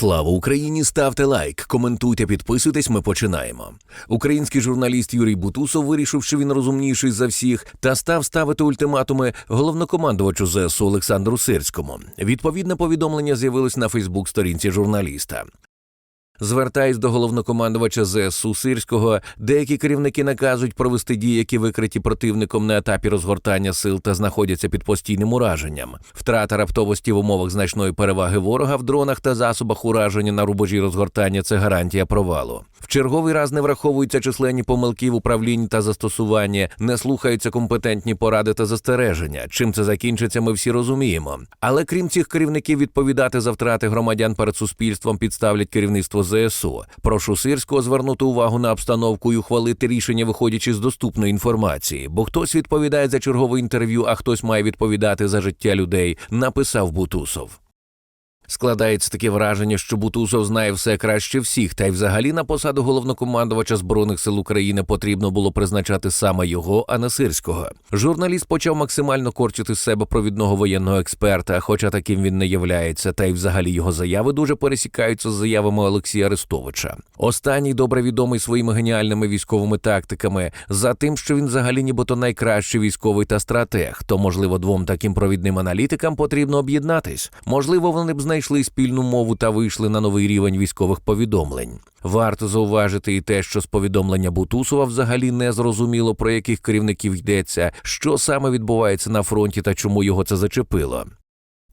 Слава Україні! Ставте лайк, коментуйте, підписуйтесь. Ми починаємо. Український журналіст Юрій Бутусов вирішив, що він розумніший за всіх, та став ставити ультиматуми головнокомандувачу ЗСУ Олександру Сирському. Відповідне повідомлення з'явилось на Фейсбук-сторінці журналіста. Звертаюсь до головнокомандувача ЗСУ Сирського, деякі керівники наказують провести дії, які викриті противником на етапі розгортання сил та знаходяться під постійним ураженням. Втрата раптовості в умовах значної переваги ворога в дронах та засобах ураження на рубежі розгортання це гарантія провалу. В черговий раз не враховуються численні помилки в управлінні та застосуванні, не слухаються компетентні поради та застереження. Чим це закінчиться, ми всі розуміємо. Але крім цих керівників, відповідати за втрати громадян перед суспільством підставлять керівництво ЗСУ. Прошу Сирського звернути увагу на обстановку і ухвалити рішення, виходячи з доступної інформації. Бо хтось відповідає за чергове інтерв'ю, а хтось має відповідати за життя людей. Написав Бутусов. Складається таке враження, що Бутусов знає все краще всіх, та й взагалі на посаду головнокомандувача збройних сил України потрібно було призначати саме його, а не сирського. Журналіст почав максимально корчити з себе провідного воєнного експерта, хоча таким він не являється, та й взагалі його заяви дуже пересікаються з заявами Олексія Арестовича. Останній добре відомий своїми геніальними військовими тактиками, за тим, що він взагалі нібито найкращий військовий та стратег. То можливо двом таким провідним аналітикам потрібно об'єднатись. Можливо, вони б знайшли спільну мову та вийшли на новий рівень військових повідомлень. Варто зауважити і те, що з повідомлення Бутусова взагалі не зрозуміло, про яких керівників йдеться, що саме відбувається на фронті та чому його це зачепило.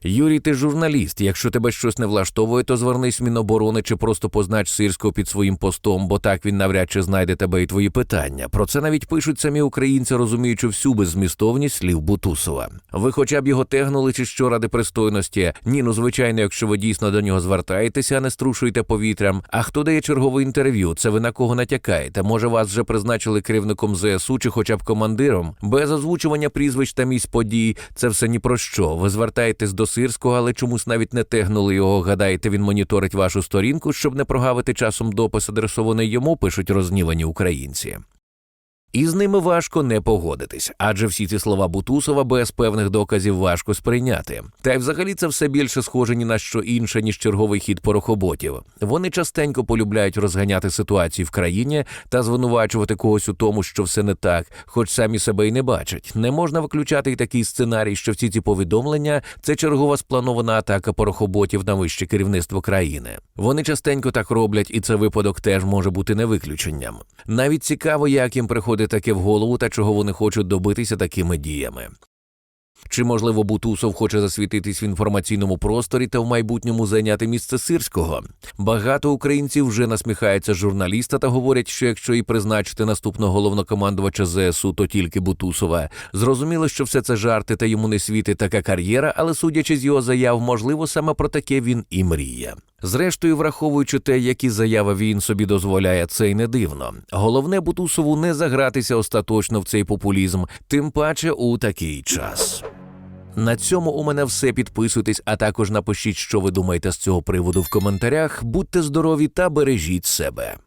Юрій, ти журналіст. Якщо тебе щось не влаштовує, то звернись в Міноборони чи просто познач Сирського під своїм постом, бо так він навряд чи знайде тебе і твої питання. Про це навіть пишуть самі українці, розуміючи всю беззмістовність слів Бутусова. Ви хоча б його тегнули чи що ради пристойності? Ні, ну звичайно, якщо ви дійсно до нього звертаєтеся, а не струшуєте повітрям. А хто дає чергове інтерв'ю? Це ви на кого натякаєте? Може, вас вже призначили керівником ЗСУ чи хоча б командиром? Без озвучування прізвищ та місць подій це все ні про що. Ви звертаєтесь до Сирського, але чомусь навіть не тегнули його. Гадаєте, він моніторить вашу сторінку, щоб не прогавити часом допис, адресований йому, пишуть рознівані українці. І з ними важко не погодитись, адже всі ці слова Бутусова без певних доказів важко сприйняти. Та й взагалі це все більше схоже ні на що інше, ніж черговий хід порохоботів. Вони частенько полюбляють розганяти ситуації в країні та звинувачувати когось у тому, що все не так, хоч самі себе й не бачать. Не можна виключати й такий сценарій, що всі ці повідомлення це чергова спланована атака порохоботів на вище керівництво країни. Вони частенько так роблять, і це випадок теж може бути не виключенням. Навіть цікаво, як їм приходить таке в голову та чого вони хочуть добитися такими діями. Чи можливо Бутусов хоче засвітитись в інформаційному просторі та в майбутньому зайняти місце сирського? Багато українців вже насміхаються журналіста та говорять, що якщо і призначити наступного головнокомандувача ЗСУ, то тільки Бутусова. Зрозуміло, що все це жарти та йому не світить така кар'єра, але судячи з його заяв, можливо, саме про таке він і мріє. Зрештою, враховуючи те, які заяви він собі дозволяє, це й не дивно. Головне Бутусову не загратися остаточно в цей популізм, тим паче у такий час. На цьому у мене все. Підписуйтесь, а також напишіть, що ви думаєте з цього приводу в коментарях. Будьте здорові та бережіть себе.